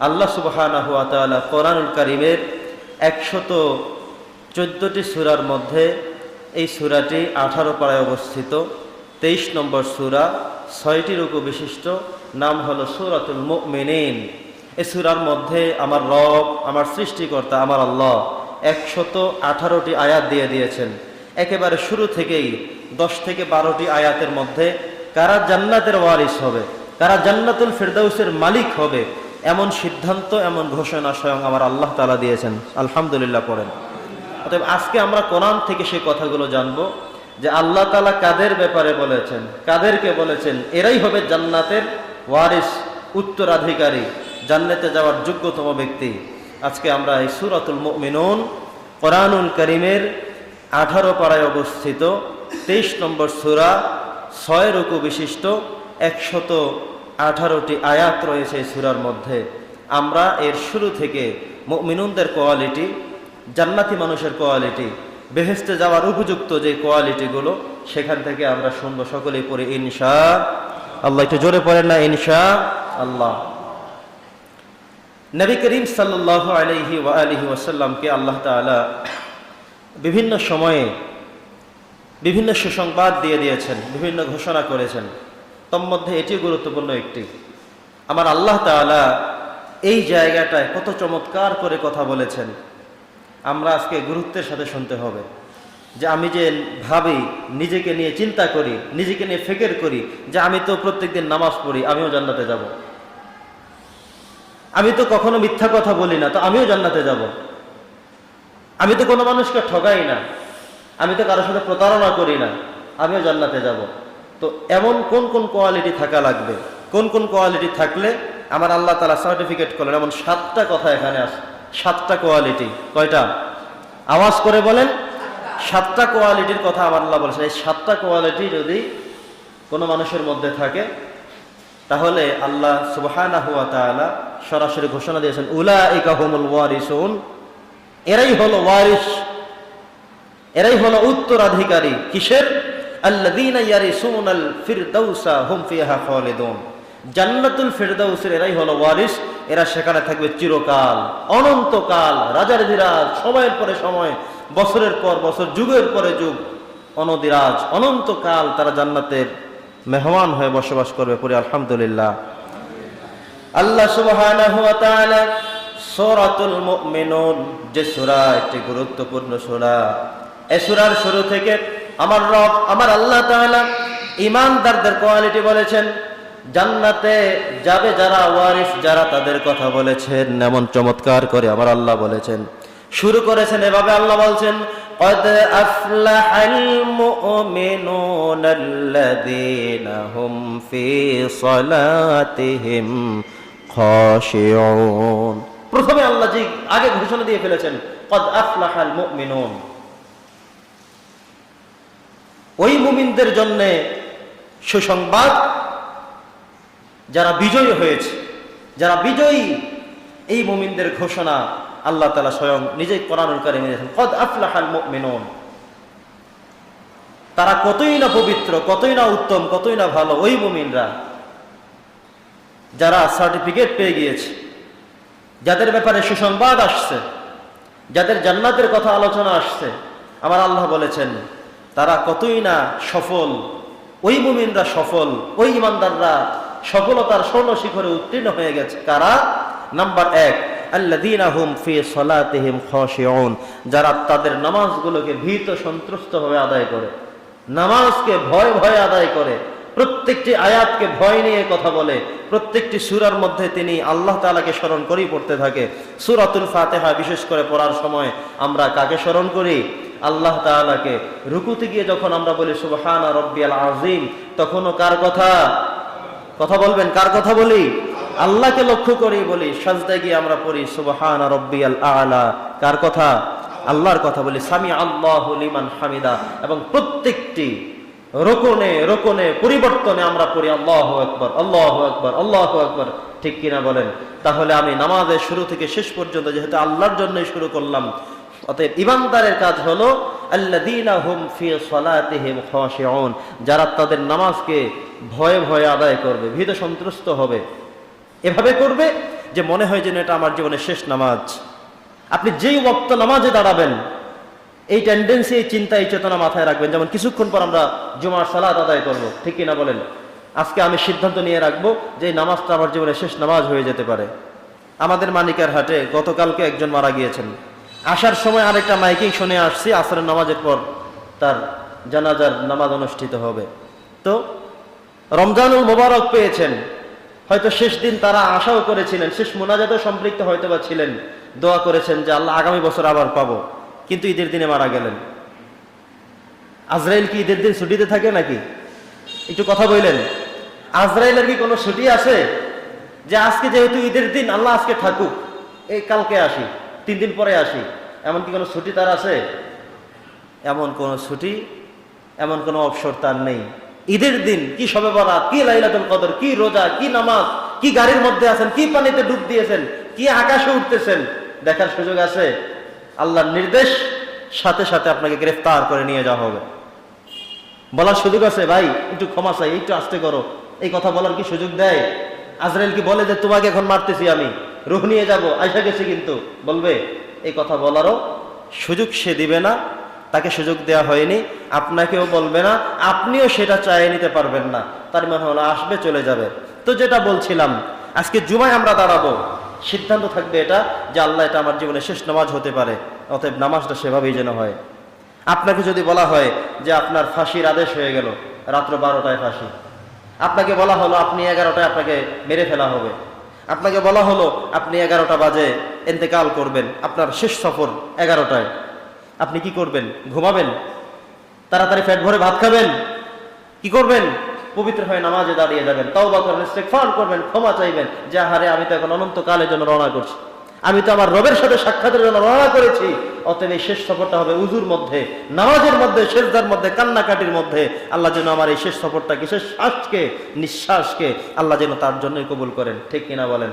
আল্লাহ তাআলা কোরআনুল কারীমের একশত চোদ্দটি সূরার মধ্যে এই সূরাটি আঠারো পাড়ায় অবস্থিত। তেইশ নম্বর সূরা, ছয়টি রূপ বিশিষ্ট, নাম হলো সূরাতুল মুমিনিন। এই সূরার মধ্যে আমার রব, আমার সৃষ্টিকর্তা, আমার আল্লাহ একশত আঠারোটি আয়াত দিয়ে দিয়েছেন। একেবারে শুরু থেকেই দশ থেকে বারোটি আয়াতের মধ্যে কারা জান্নাতের ওয়ারিস হবে, কারা জান্নাতুল ফেরদাউসের মালিক হবে এমন সিদ্ধান্ত, এমন ঘোষণা স্বয়ং আমার আল্লাহ তালা দিয়েছেন। আলহামদুলিল্লাহ পড়েন। অতএব আজকে আমরা কোরআন থেকে সেই কথাগুলো জানব যে আল্লাহ তালা কাদের ব্যাপারে বলেছেন, কাদেরকে বলেছেন, এরাই হবে জান্নাতের ওয়ারিস, উত্তরাধিকারী, জান্নাতে যাওয়ার যোগ্যতম ব্যক্তি। আজকে আমরা এই সুরাতুল মিনুন কোরআনুল করিমের আঠারো পাড়ায় অবস্থিত, তেইশ নম্বর সুরা, ছয় রুকু বিশিষ্ট, একশত আঠারোটি আয়াত রয়েছে এই সুরার মধ্যে। আমরা এর শুরু থেকে মিনুনদের কোয়ালিটি, জান্নাতি মানুষের কোয়ালিটি বেহেস্তে যাওয়ার উপযুক্ত যে কোয়ালিটিগুলো, সেখান থেকে আমরা শুনব সকলেই পড়ি, ইনশা আল্লাহ। একটু জোরে পড়েন না, ইনশা আল্লাহ। নবী করিম সাল্লাহ আলহি আলহি ওয়াসাল্লামকে আল্লাহ তালা বিভিন্ন সময়ে বিভিন্ন সুসংবাদ দিয়ে দিয়েছেন, বিভিন্ন ঘোষণা করেছেন। তন্মধ্যে এটি গুরুত্বপূর্ণ একটি। আমার আল্লাহ তাআলা এই জায়গাটায় কত চমৎকার করে কথা বলেছেন। আমরা আজকে গুরুত্বের সাথে শুনতে হবে। যে আমি যে ভাবি, নিজেকে নিয়ে চিন্তা করি, নিজেকে নিয়ে ফেকের করি, যে আমি তো প্রত্যেকদিন নামাজ পড়ি, আমিও জান্নাতে যাব। আমি তো কখনো মিথ্যা কথা বলি না, তো আমিও জান্নাতে যাব। আমি তো কোনো মানুষকে ঠগাই না। আমি তো কারোর সাথে প্রতারণা করি না, আমিও জান্নাতে যাব। তো এমন কোন কোন কোয়ালিটি থাকা লাগবে? কোন কোন কোয়ালিটি থাকলে আমার আল্লাহ তালা সার্টিফিকেট করলেন? এমন সাতটা কথা এখানে আছে। সাতটা কোয়ালিটি। কয়টা? আওয়াজ করে বলেন। সাতটা কোয়ালিটির কথা আমার আল্লাহ বলেছেন। এই সাতটা কোয়ালিটি যদি কোনো মানুষের মধ্যে থাকে, তাহলে আল্লাহ সুবহানা হুয়া সরাসরি ঘোষণা দিয়েছেন উলা ইকাহুমুল ওয়ারিসুন। এরাই হলো ওয়ারিস। এরাই হলো উত্তরাধিকারী। কিসের? আল্লাযীনা ইয়ারিসুনাল ফিরদাউসা হুম ফিহা জান্নাতুল ফিরদাউসের এরাই হলো ওয়ারিস, এরা সেখানে থাকবে চিরকাল, অনন্তকাল, রাজার ধীরাজ সময়ের পরে সময়, বছরের পর বছর, যুগের পরে যুগ, অনদিরাজ, অনন্তকাল তারা জান্নাতের মেহমান হয়ে বসবাস করবে পরে আলহামদুলিল্লাহ। আল্লাহ সুবহানাহু ওয়া তাআলা সূরাতুল মুমিনুন, যে সূরা একটি গুরুত্বপূর্ণ সূরা এই সূরার শুরু থেকে আমার রব আমার আল্লাহ তাআলা ঈমানদারদের কোয়ালিটি বলেছেন জান্নাতে যাবে যারা ওয়ারিস যারা তাদের কথা বলেছেন এমন চমৎকার করে আমার আল্লাহ বলেছেন শুরু করেছেন এভাবে আল্লাহ বলছেন قد أفلح المؤمنون الذين هم في صلاتهم خاشعون প্রথমে আল্লাহ জি আগে ঘোষণা দিয়ে ফেলেছেন قد أفلح المؤمنون ওই মুমিনদের জন্য সুসংবাদ, যারা বিজয়ী হয়েছে, যারা বিজয়ী, এই মুমিনদের ঘোষণা আল্লাহ তালা স্বয়ং নিজেই কোরআনুল কারিমে দিয়েছেন, কদ আফলাহাল মুমিনুন তারা কতই না পবিত্র, কতই না উত্তম, কতই না ভালো, ওই মুমিনরা যারা সার্টিফিকেট পেয়ে গিয়েছে, যাদের ব্যাপারে সুসংবাদ আসছে, যাদের জান্নাতের কথা আলোচনা আসছে, আমার আল্লাহ বলেছেন তারা কতই না সফল, ওই মুমিনরা সফল, ওই ইমানদাররা সফলতার স্বর্ণ শিখরে উত্তীর্ণ হয়ে গেছে কারা? নাম্বার এক যারা তাদের নামাজগুলোকে ভীত সন্ত্রস্তভাবে আদায় করে, নামাজকে ভয় ভয় আদায় করে, প্রত্যেকটি আয়াতকে ভয় নিয়ে কথা বলে, প্রত্যেকটি সুরার মধ্যে তিনি আল্লাহ তাআলাকে স্মরণ করেই পড়তে থাকে। সূরাতুল ফাতিহা বিশেষ করে পড়ার সময় আমরা কাকে স্মরণ করি? আল্লাহ তাআলাকে রুকুতে গিয়ে যখন আমরা বলি, সুবহানা রব্বিয়াল আযীম তখনও কার কথা? কথা বলবেন? কার কথা বলি? আল্লাহকে লক্ষ্য করি বলি, সাজদায় গিয়ে আমরা পড়ি, সুবহান রব্বিয়াল আলা কার কথা? আল্লাহর কথা বলি সামি আল্লাহ লিমান হামিদা এবং প্রত্যেকটি রোকনে রোকনে পরিবর্তনে আমরা পড়ি, আল্লাহ আকবর আল্লাহ আকবর আল্লাহ আকবর ঠিক কিনা বলেন? তাহলে আমি নামাজের শুরু থেকে শেষ পর্যন্ত যেহেতু আল্লাহর জন্যই শুরু করলাম অতএব ইমানদারের কাজ হলো যারা তাদের নামাজকে ভয়ে ভয়ে আদায় করবে, ভীত সন্ত্রস্ত হবে। এভাবে করবে যে মনে হয় যেন এটা আমার জীবনের শেষ নামাজ। আপনি যেই ওক্ত নামাজে দাঁড়াবেন, এই টেন্ডেন্সি এই চিন্তা, এই চেতনা মাথায় রাখবেন। যেমন কিছুক্ষণ পর আমরা জুমার সালাদ আদায় করব, ঠিক কিনা বলেন? আজকে আমি সিদ্ধান্ত নিয়ে রাখব যে এই নামাজটা আমার জীবনের শেষ নামাজ হয়ে যেতে পারে। আমাদের মানিকার হাটে গতকালকে একজন মারা গিয়েছেন। আসার সময় আরেকটা মাইকিং শুনে আসছি, আসরের নামাজের পর তার জানাজার নামাজ অনুষ্ঠিত হবে। তো রমজানুল মোবারক পেয়েছেন। হয়তো শেষ দিন তারা আশাও করেছিলেন, শেষ মোনাজাতেও সম্পৃক্ত হয়তো বা ছিলেন। দোয়া করেছেন যে, আল্লাহ আগামী বছর আবার পাবো। কিন্তু ঈদের দিনে মারা গেলেন। আজরাইল কি ঈদের দিন ছুটিতে থাকে নাকি? একটু কথা বললেন। আজরাইলের কি কোনো ছুটি আছে? যে আজকে যেহেতু ঈদের দিন, আল্লাহ আজকে থাকুক, এই কালকে আসি। তিন দিন পরে আসি। এমন কি কোনো ছুটি তার আছে? এমন কোনো ছুটি, এমন কোনো অবসর তার নেই। ঈদের দিন কি সবে বরাত, কি লাইলাতুল কদর, কি রোজা, কি নামাজ, কি গাড়ির মধ্যে আছেন, কি পানিতে ডুব দিয়েছেন, কি আকাশে উঠতেছেন, দেখার সুযোগ আছে? আল্লাহর নির্দেশ, সাথে সাথে আপনাকে গ্রেফতার করে নিয়ে যাওয়া হবে। বলার সুযোগ আছে, ভাই, একটু ক্ষমা চাই, একটু আস্তে করো। এই কথা বলার কি সুযোগ দেয়? আজরাইল কি বলে যে, তোমাকে এখন মারতেছি আমি রুহ নিয়ে যাব আইসা গেছি কিন্তু, বলবে, এই কথা বলারও সুযোগ সে দিবে না, তাকে সুযোগ দেওয়া হয়নি, আপনাকেও বলবে না, আপনিও সেটা চাইয়ে নিতে পারবেন না, তার মানে হলো আসবে, চলে যাবে। তো যেটা বলছিলাম, আজকে জুমায় আমরা দাঁড়াবো, সিদ্ধান্ত থাকবে এটা যে আল্লাহ এটা আমার জীবনে শেষ নামাজ হতে পারে, অতএব নামাজটা সেভাবেই যেন হয়। আপনাকে যদি বলা হয় যে আপনার ফাঁসির আদেশ হয়ে গেল, রাত্র বারোটায় ফাঁসি, আপনাকে বলা হলো, আপনি এগারোটায় আপনাকে মেরে ফেলা হবে আপনাকে বলা হলো, আপনি এগারোটা বাজে এতেকাল করবেন। আপনার শেষ সফর এগারোটায়। আপনি কি করবেন? ঘুমাবেন? তাড়াতাড়ি ফ্যাট ভরে ভাত খাবেন? কি করবেন? পবিত্র হয়ে নামাজে দাঁড়িয়ে যাবেন। তাও বা করবেন করবেন, ক্ষমা চাইবেন। যে হারে, আমি তো এখন অনন্তকালের জন্য রওনা করছি। আমি তো আমার রবের সাথে সাক্ষাতের জন্য রওনা করেছি। অতএব এই শেষ সফরটা হবে উজুর মধ্যে, নামাজের মধ্যে শেষদার মধ্যে, কান্নাকাটির মধ্যে। আল্লাহ যেন আমার এই শেষ সফরটাকে, শেষ শ্বাসকে নিঃশ্বাসকে আল্লাহ যেন তার জন্যই কবুল করেন। ঠিক কিনা বলেন?